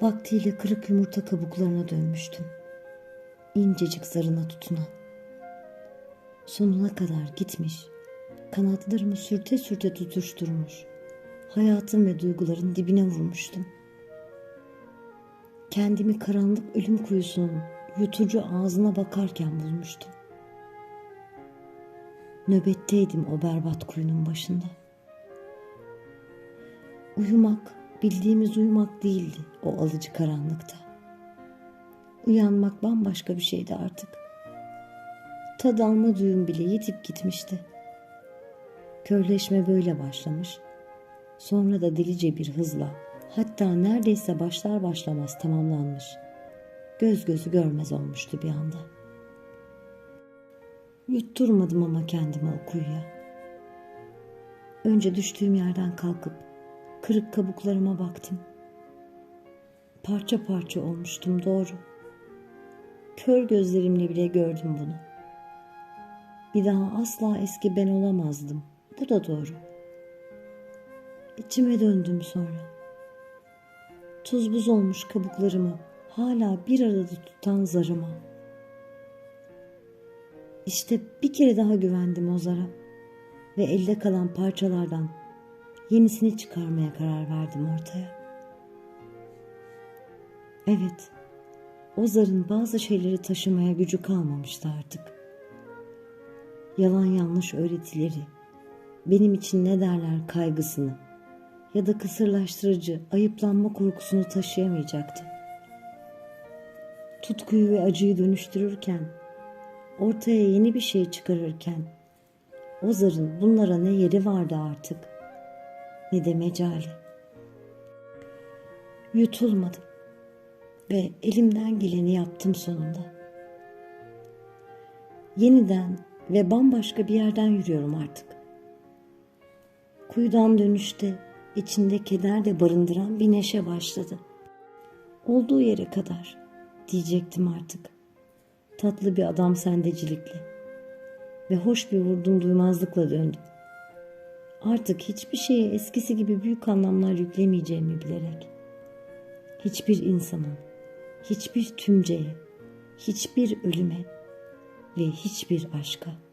Vaktiyle kırık yumurta kabuklarına dönmüştüm. İncecik zarına tutunan. Sonuna kadar gitmiş, kanatlarımı sürte sürte tutuşturmuş. Hayatım ve duyguların dibine vurmuştum. Kendimi karanlık ölüm kuyusunun yutucu ağzına bakarken bulmuştum. Nöbetteydim o berbat kuyunun başında. Uyumak, bildiğimiz uyumak değildi o alıcı karanlıkta. Uyanmak bambaşka bir şeydi artık. Tad alma duyum bile yitip gitmişti. Körleşme böyle başlamış. Sonra da delice bir hızla, hatta neredeyse başlar başlamaz tamamlanmış. Göz gözü görmez olmuştu bir anda. Yutturmadım ama kendimi o kuyuya. Önce düştüğüm yerden kalkıp kırık kabuklarıma baktım. Parça parça olmuştum doğru. Kör gözlerimle bile gördüm bunu. Bir daha asla eski ben olamazdım. Bu da doğru. İçime döndüm sonra. Tuz buz olmuş kabuklarımı hala bir arada tutan zarıma. İşte bir kere daha güvendim o zara ve elde kalan parçalardan yenisini çıkarmaya karar verdim ortaya. Evet, o zarın bazı şeyleri taşımaya gücü kalmamıştı artık. Yalan yanlış öğretileri, benim için ne derler kaygısını ya da kısırlaştırıcı ayıplanma korkusunu taşıyamayacaktı. Tutkuyu ve acıyı dönüştürürken, ortaya yeni bir şey çıkarırken, o zarın bunlara ne yeri vardı artık, ne de mecali. Yutulmadım ve elimden geleni yaptım sonunda. Yeniden ve bambaşka bir yerden yürüyorum artık. Kuyudan dönüşte içinde keder de barındıran bir neşe başladı. Olduğu yere kadar diyecektim artık. Tatlı bir adam sendecilikle ve hoş bir vurdum duymazlıkla döndüm. Artık hiçbir şeye eskisi gibi büyük anlamlar yüklemeyeceğimi bilerek. Hiçbir insana, hiçbir tümceye, hiçbir ölüme ve hiçbir aşka.